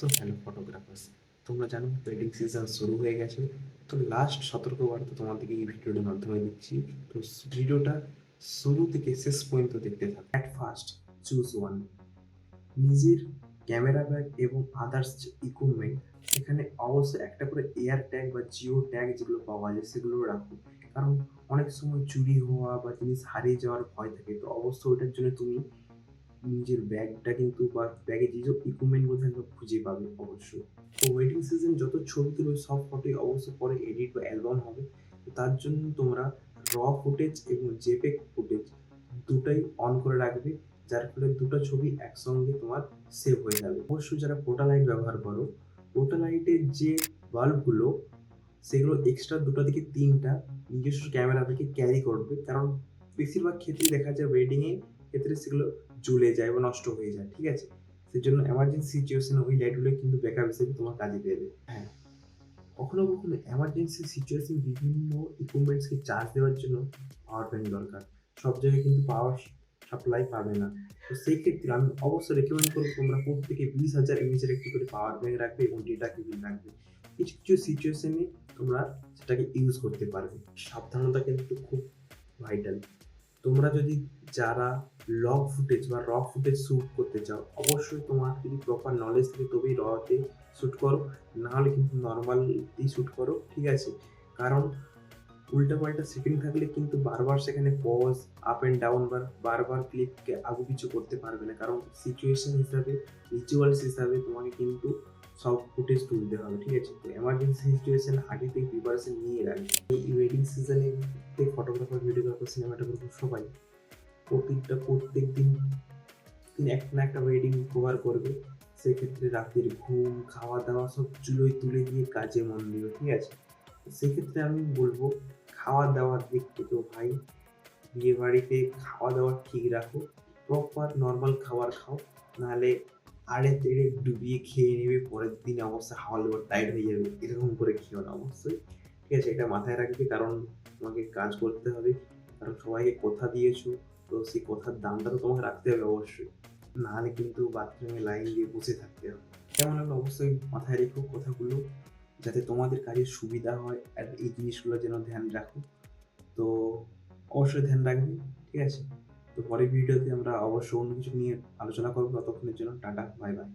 So hello photographers তোমরা জানো wedding season শুরু হয়ে গেছে। তো লাস্ট সতর্কবার্তা তোমাদেরকে এই ভিডিওর মাধ্যমে দিচ্ছি। তো ভিডিওটা শুরু থেকে শেষ পর্যন্ত দেখতে থাকো। অ্যাট ফার্স্ট চুজ ওয়ান নিজের ক্যামেরা ব্যাগ এবং আদার্স যে ইকুইপমেন্ট সেখানে অবশ্যই একটা করে এয়ার ট্যাগ বা জিও ট্যাগ যেগুলো পাওয়া যায়, সেগুলো রাখো। কারণ অনেক সময় চুরি হওয়া বা জিনিস হারিয়ে যাওয়ার ভয় থাকে। তো অবশ্যই ওটার জন্য তুমি নিজের ব্যাগটা কিন্তু বা ব্যাগে যে সব ইকুইপমেন্টগুলো থাকবে খুঁজে পাবে অবশ্যই তো ওয়েডিং সিজন যত ছবি তুলবে, সব ফটোই অবশ্যই পরে এডিট বা অ্যালবাম হবে। তার জন্য তোমরা র ফুটেজ এবং জেপেক ফুটেজ দুটাই অন করে রাখবে, যার ফলে দুটো ছবি একসঙ্গে তোমার সেভ হয়ে যাবে। অবশ্যই যারা পোটা লাইট ব্যবহার করো পোটা লাইটের যে বাল্বগুলো সেগুলো এক্সট্রা দুটো থেকে তিনটা নিজস্ব ক্যামেরা থেকে ক্যারি করবে। কারণ বেশিরভাগ ক্ষেত্রে দেখা যায় ওয়েডিংয়ে ক্ষেত্রে সেগুলো জ্বলে যায় বা নষ্ট হয়ে যায়, ঠিক আছে? সেই জন্য এমার্জেন্সি সিচুয়েশনে ওই লাইটগুলো কিন্তু ব্যাকআপ হিসেবে তোমার কাজে দেবে। হ্যাঁ। কখনো কখনো এমার্জেন্সি সিচুয়েশন বিভিন্ন ইকুইপমেন্টসকে চার্জ দেওয়ার জন্য পাওয়ার ব্যাংক দরকার। সব জায়গায় কিন্তু পাওয়ার সাপ্লাই পাবে না। তো সেই ক্ষেত্রে আমি অবশ্যই রেকমেন্ড করব তোমরা প্রত্যেকে বিশ হাজার এমএচের একটি করে পাওয়ার ব্যাংক রাখবে এবং ডেটা কেবিল রাখবে। কিছু কিছু সিচুয়েশনে তোমরা সেটাকে ইউজ করতে পারবে। সাবধানতা কিন্তু খুব ভাইটাল তোমরা যদি যারা লগ ফুটেজ বা র ফুটেজ শ্যুট করতে চাও, অবশ্যই তোমার যদি প্রপার নলেজ থাকে তবেই রতে শ্যুট করো, নাহলে কিন্তু নর্মালই শ্যুট করো, ঠিক আছে? কারণ উল্টা পাল্টা সেটিং থাকলে কিন্তু বারবার সেখানে পজ আপ অ্যান্ড ডাউন বা বারবার ক্লিপকে আগু পিছু করতে পারবে না। কারণ সিচুয়েশন হিসাবে রিচুয়ালস হিসাবে তোমাকে কিন্তু সব ফুটেজ তুলতে হবে, ঠিক আছে? তো এমার্জেন্সি সিচুয়েশন আগে থেকে প্রিপারেশন নিয়ে রাখবে। এই ওয়েডিং সিজনে ফটোগ্রাফার ভিডিওগ্রাফার সিনেমাটোগ্রাফার সবাই প্রত্যেকটা প্রত্যেক দিন দিন একটা না একটা ওয়েডিং কভার করবে। সেক্ষেত্রে রাতের ঘুম খাওয়া দাওয়া সব চুলোয় তুলে দিয়ে কাজে মন দিও ঠিক আছে? সেক্ষেত্রে আমি বলব খাওয়া দাওয়ার দিক থেকেও ভাই বিয়ে বাড়িতে খাওয়া দাওয়া ঠিক রাখো প্রপার নর্মাল খাবার খাও, নাহলে আড়ে তেড়ে ডুবিয়ে খেয়ে নেবে, পরের দিন অবস্থা হাওয়া দেওয়ার টাইট হয়ে যাবে, এরকম করে খেও না অবশ্যই, ঠিক আছে? এটা মাথায় রাখবে, কারণ তোমাকে কাজ করতে হবে, কারণ সবাইকে কথা দিয়েছ তো সেই কথার দামটা তো তোমাকে রাখতে হবে অবশ্যই। নাহলে কিন্তু বাথরুমে লাইন দিয়ে বসে থাকতে হবে। কেমন লাগল অবশ্যই মাথায় রেখো কথাগুলো, যাতে তোমাদের কাজের সুবিধা হয় আর এই জিনিসগুলো যেন ধ্যান রাখো। তো অবশ্যই ধ্যান রাখবে, ঠিক আছে? তো পরের ভিডিওতে আমরা অবশ্যই অন্য কিছু নিয়ে আলোচনা করব। ততক্ষণের জন্য টাটা বাই বাই